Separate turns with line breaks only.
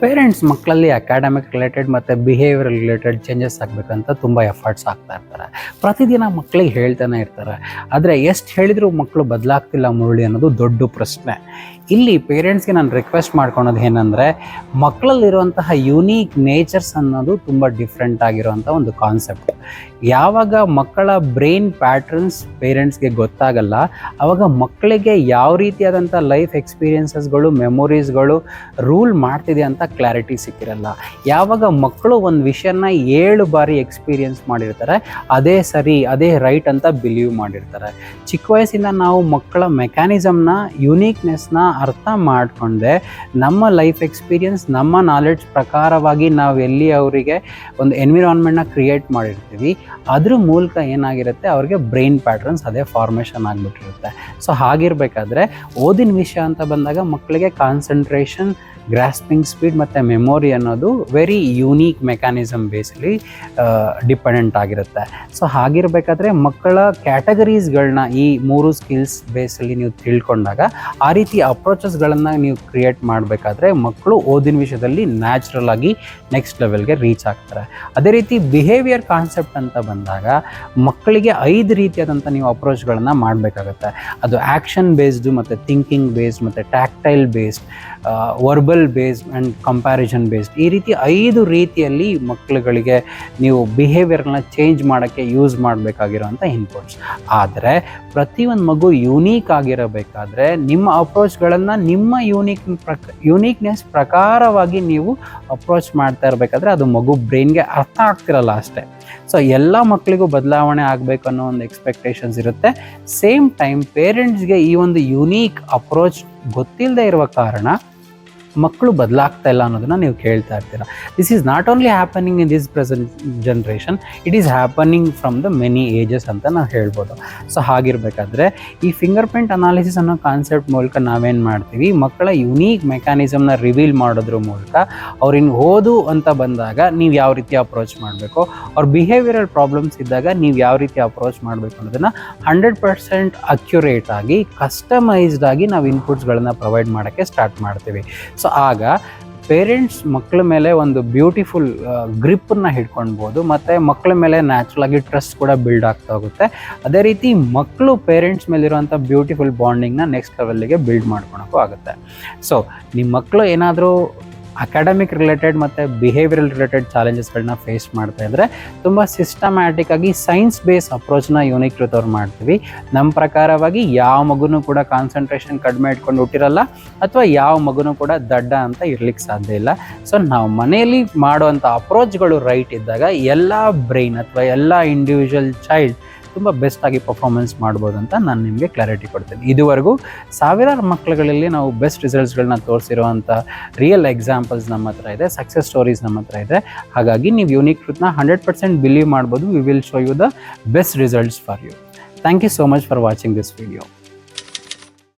Parents ಮಕ್ಕಳಲ್ಲಿ academic related ಮತ್ತು behaviour related changes ಆಗಬೇಕಂತ ತುಂಬ ಎಫರ್ಟ್ಸ್ ಆಗ್ತಾ ಇರ್ತಾರೆ. ಪ್ರತಿದಿನ ಮಕ್ಕಳಿಗೆ ಹೇಳ್ತಾನೆ ಇರ್ತಾರೆ. ಆದರೆ ಎಷ್ಟು ಹೇಳಿದರೂ ಮಕ್ಕಳು ಬದಲಾಗ್ತಿಲ್ಲ ಮುರುಳಿ ಅನ್ನೋದು ದೊಡ್ಡ ಪ್ರಶ್ನೆ. ಇಲ್ಲಿ ಪೇರೆಂಟ್ಸ್ಗೆ ನಾನು ರಿಕ್ವೆಸ್ಟ್ ಮಾಡ್ಕೊಳೋದು ಏನಂದರೆ, ಮಕ್ಕಳಲ್ಲಿರುವಂತಹ ಯುನೀಕ್ ನೇಚರ್ಸ್ ಅನ್ನೋದು ತುಂಬ ಡಿಫ್ರೆಂಟ್ ಆಗಿರುವಂಥ ಒಂದು ಕಾನ್ಸೆಪ್ಟ್ ಯಾವಾಗ ಮಕ್ಕಳ ಬ್ರೈನ್ ಪ್ಯಾಟ್ರನ್ಸ್ ಪೇರೆಂಟ್ಸ್ಗೆ ಗೊತ್ತಾಗಲ್ಲ ಆವಾಗ ಮಕ್ಕಳಿಗೆ ಯಾವ ರೀತಿಯಾದಂಥ ಲೈಫ್ ಎಕ್ಸ್ಪೀರಿಯೆನ್ಸಸ್ಗಳು ಮೆಮೊರೀಸ್ಗಳು ರೂಲ್ ಮಾಡ್ತಿದೆ ಅಂತ ಕ್ಲಾರಿಟಿ ಸಿಕ್ಕಿರಲ್ಲ. ಯಾವಾಗ ಮಕ್ಕಳು ಒಂದು ವಿಷಯನ ಏಳು ಬಾರಿ ಎಕ್ಸ್ಪೀರಿಯನ್ಸ್ ಮಾಡಿರ್ತಾರೆ, ಅದೇ ಸರಿ, ಅದೇ ರೈಟ್ ಅಂತ ಬಿಲೀವ್ ಮಾಡಿರ್ತಾರೆ. ಚಿಕ್ಕ ವಯಸ್ಸಿಂದ ನಾವು ಮಕ್ಕಳ ಮೆಕ್ಯಾನಿಸಮ್ನ ಯುನೀಕ್ನೆಸ್ನ ಅರ್ಥ ಮಾಡಿಕೊಂಡೆ, ನಮ್ಮ ಲೈಫ್ ಎಕ್ಸ್ಪೀರಿಯನ್ಸ್ ನಮ್ಮ ನಾಲೆಡ್ಜ್ ಪ್ರಕಾರವಾಗಿ ನಾವು ಎಲ್ಲಿ ಅವರಿಗೆ ಒಂದು ಎನ್ವಿರಾನ್ಮೆಂಟ್ನ ಕ್ರಿಯೇಟ್ ಮಾಡಿರ್ತೀವಿ. ಅದ್ರ ಮೂಲಕ ಏನಾಗಿರುತ್ತೆ? ಅವ್ರಿಗೆ ಬ್ರೈನ್ ಪ್ಯಾಟ್ರನ್ಸ್ ಅದೇ ಫಾರ್ಮೇಷನ್ ಆಗಿಬಿಟ್ಟಿರುತ್ತೆ. ಸೊ ಹಾಗಿರಬೇಕಾದ್ರೆ ಓದಿನ ವಿಷಯ ಅಂತ ಬಂದಾಗ ಮಕ್ಕಳಿಗೆ ಕಾನ್ಸಂಟ್ರೇಷನ್ ಗ್ರಾಸ್ಪಿಂಗ್ ಸ್ಪೀಡ್ ಮತ್ತು ಮೆಮೊರಿ ಅನ್ನೋದು very unique mechanism basically dependent ಆಗಿರುತ್ತೆ. ಸೊ ಹಾಗಿರಬೇಕಾದ್ರೆ ಮಕ್ಕಳ ಕ್ಯಾಟಗರೀಸ್ಗಳನ್ನ ಈ ಮೂರು ಸ್ಕಿಲ್ಸ್ ಬೇಸಲ್ಲಿ ನೀವು ತಿಳ್ಕೊಂಡಾಗ ಆ ರೀತಿ ಅಪ್ರೋಚಸ್ಗಳನ್ನು ನೀವು ಕ್ರಿಯೇಟ್ ಮಾಡಬೇಕಾದ್ರೆ ಮಕ್ಕಳು ಓದಿನ ವಿಷಯದಲ್ಲಿ ನ್ಯಾಚುರಲ್ ಆಗಿ ನೆಕ್ಸ್ಟ್ ಲೆವೆಲ್ಗೆ ರೀಚ್ ಆಗ್ತಾರೆ. ಅದೇ ರೀತಿ ಬಿಹೇವಿಯರ್ ಕಾನ್ಸೆಪ್ಟ್ ಅಂತ ಬಂದಾಗ ಮಕ್ಕಳಿಗೆ ಐದು ರೀತಿಯಾದಂಥ ನೀವು ಅಪ್ರೋಚ್ಗಳನ್ನು ಮಾಡಬೇಕಾಗತ್ತೆ. ಅದು ಆ್ಯಕ್ಷನ್ ಬೇಸ್ಡು ಮತ್ತು ಥಿಂಕಿಂಗ್ ಬೇಸ್ಡ್ ಮತ್ತು tactile based verbal based and comparison based ಈ ರೀತಿ ಐದು ರೀತಿಯಲ್ಲಿ ಮಕ್ಕಳುಗಳಿಗೆ ನೀವು ಬಿಹೇವಿಯರ್ನ ಚೇಂಜ್ ಮಾಡೋಕ್ಕೆ ಯೂಸ್ ಮಾಡಬೇಕಾಗಿರೋಂಥ ಇನ್ಪುಟ್ಸ್ ಆದರೆ ಪ್ರತಿಯೊಂದು ಮಗು ಯುನೀಕ್ ಆಗಿರಬೇಕಾದ್ರೆ ನಿಮ್ಮ ಅಪ್ರೋಚ್ಗಳನ್ನು ನಿಮ್ಮ ಯೂನಿಕ್ ಪ್ರಕ ಯುನೀಕ್ನೆಸ್ ಪ್ರಕಾರವಾಗಿ ನೀವು ಅಪ್ರೋಚ್ ಮಾಡ್ತಾ ಇರಬೇಕಾದ್ರೆ ಅದು ಮಗು ಬ್ರೈನ್ಗೆ ಅರ್ಥ ಆಗ್ತಿರಲ್ಲ ಅಷ್ಟೇ. ಸೊ ಎಲ್ಲ ಮಕ್ಕಳಿಗೂ ಬದಲಾವಣೆ ಆಗಬೇಕು ಅನ್ನೋ ಒಂದು ಎಕ್ಸ್ಪೆಕ್ಟೇಷನ್ಸ್ ಇರುತ್ತೆ. ಸೇಮ್ ಟೈಮ್ ಪೇರೆಂಟ್ಸ್ಗೆ ಈ ಒಂದು ಯುನೀಕ್ ಅಪ್ರೋಚ್ ಗೊತ್ತಿಲ್ಲದೆ ಇರುವ ಕಾರಣ ಮಕ್ಕಳು ಬದಲಾಗ್ತಾ ಇಲ್ಲ ಅನ್ನೋದನ್ನ ನೀವು ಕೇಳ್ತಾ ಇರ್ತೀರಾ. This is not only happening in this present generation it is happening from the many ages ಅಂತ ನಾವು ಹೇಳ್ಬೋದು. ಸೊ ಹಾಗಿರಬೇಕಾದ್ರೆ ಈ ಫಿಂಗರ್ ಪ್ರಿಂಟ್ ಅನಾಲಿಸಿಸ್ ಅನ್ನೋ ಕಾನ್ಸೆಪ್ಟ್ ಮೂಲಕ ನಾವೇನು ಮಾಡ್ತೀವಿ? ಮಕ್ಕಳ ಯುನೀಕ್ ಮೆಕ್ಯಾನಿಸಮ್ನ ರಿವೀಲ್ ಮಾಡೋದ್ರ ಮೂಲಕ ಅವ್ರಿನ್ ಓದು ಅಂತ ಬಂದಾಗ ನೀವು ಯಾವ ರೀತಿ ಅಪ್ರೋಚ್ ಮಾಡಬೇಕು? ಅವ್ರ ಬಿಹೇವಿಯರಲ್ ಪ್ರಾಬ್ಲಮ್ಸ್ ಇದ್ದಾಗ ನೀವು ಯಾವ ರೀತಿ ಅಪ್ರೋಚ್ ಮಾಡಬೇಕು ಅನ್ನೋದನ್ನು ಹಂಡ್ರೆಡ್ ಪರ್ಸೆಂಟ್ ಅಕ್ಯುರೇಟ್ ಆಗಿ ಕಸ್ಟಮೈಸ್ಡ್ ಆಗಿ ನಾವು ಇನ್ಪುಟ್ಸ್ಗಳನ್ನು ಪ್ರೊವೈಡ್ ಮಾಡೋಕ್ಕೆ ಸ್ಟಾರ್ಟ್ ಮಾಡ್ತೀವಿ. ಸೊ ಆಗ ಪೇರೆಂಟ್ಸ್ ಮಕ್ಕಳ ಮೇಲೆ ಒಂದು ಬ್ಯೂಟಿಫುಲ್ ಗ್ರಿಪ್ಪನ್ನು ಹಿಡ್ಕೊಳ್ಬೋದು ಮತ್ತು ಮಕ್ಕಳ ಮೇಲೆ ನ್ಯಾಚುರಲ್ ಆಗಿ ಟ್ರಸ್ಟ್ ಕೂಡ ಬಿಲ್ಡ್ ಆಗ್ತಾ ಹೋಗುತ್ತೆ. ಅದೇ ರೀತಿ ಮಕ್ಕಳು ಪೇರೆಂಟ್ಸ್ ಮೇಲಿರುವಂಥ ಬ್ಯೂಟಿಫುಲ್ ಬಾಂಡಿಂಗ್ನ ನೆಕ್ಸ್ಟ್ ಲೆವೆಲ್ಗೆ ಬಿಲ್ಡ್ ಮಾಡ್ಕೊಳಕ್ಕೂ ಆಗುತ್ತೆ. ಸೊ ನಿಮ್ಮ ಮಕ್ಕಳು ಏನಾದರೂ ಅಕಾಡೆಮಿಕ್ ರಿಲೇಟೆಡ್ ಮತ್ತು ಬಿಹೇವಿಯರಲ್ ರಿಲೇಟೆಡ್ ಚಾಲೆಂಜಸ್ಗಳನ್ನ ಫೇಸ್ ಮಾಡ್ತಾ ಇದ್ದರೆ ತುಂಬ ಸಿಸ್ಟಮ್ಯಾಟಿಕ್ ಆಗಿ ಸೈನ್ಸ್ ಬೇಸ್ ಅಪ್ರೋಚ್ನ ಯೂನಿಕ್ ಅವ್ರು ಮಾಡ್ತೀವಿ. ನಮ್ಮ ಪ್ರಕಾರವಾಗಿ ಯಾವ ಮಗುನೂ ಕೂಡ ಕಾನ್ಸಂಟ್ರೇಷನ್ ಕಡಿಮೆ ಇಟ್ಕೊಂಡು ಹುಟ್ಟಿರಲ್ಲ ಅಥವಾ ಯಾವ ಮಗುನೂ ಕೂಡ ದಡ್ಡ ಅಂತ ಇರ್ಲಿಕ್ಕೆ ಸಾಧ್ಯ ಇಲ್ಲ. ಸೊ ನಾವು ಮನೆಯಲ್ಲಿ ಮಾಡುವಂಥ ಅಪ್ರೋಚ್ಗಳು ರೈಟ್ ಇದ್ದಾಗ ಎಲ್ಲ ಬ್ರೈನ್ ಅಥವಾ ಎಲ್ಲ ಇಂಡಿವಿಜುವಲ್ ಚೈಲ್ಡ್ ತುಂಬ ಬೆಸ್ಟಾಗಿ ಪರ್ಫಾರ್ಮೆನ್ಸ್ ಮಾಡ್ಬೋದು ಅಂತ ನಾನು ನಿಮಗೆ ಕ್ಲಾರಿಟಿ ಕೊಡ್ತೀನಿ. ಇದುವರೆಗೂ ಸಾವಿರಾರು ಮಕ್ಕಳುಗಳಲ್ಲಿ ನಾವು ಬೆಸ್ಟ್ ರಿಸಲ್ಟ್ಸ್ಗಳನ್ನ ತೋರಿಸಿರುವಂಥ ರಿಯಲ್ ಎಕ್ಸಾಂಪಲ್ಸ್ ನಮ್ಮ ಹತ್ರ ಇದೆ ಸಕ್ಸಸ್ ಸ್ಟೋರೀಸ್ ನಮ್ಮ ಹತ್ರ ಇದೆ. ಹಾಗಾಗಿ ನೀವು ಯೂನಿಕ್ ಟ್ರೂತ್ನ ಹಂಡ್ರೆಡ್ ಪರ್ಸೆಂಟ್ ಬಿಲೀವ್ ಮಾಡ್ಬೋದು. We will show you the best results for you thank you so much for watching this video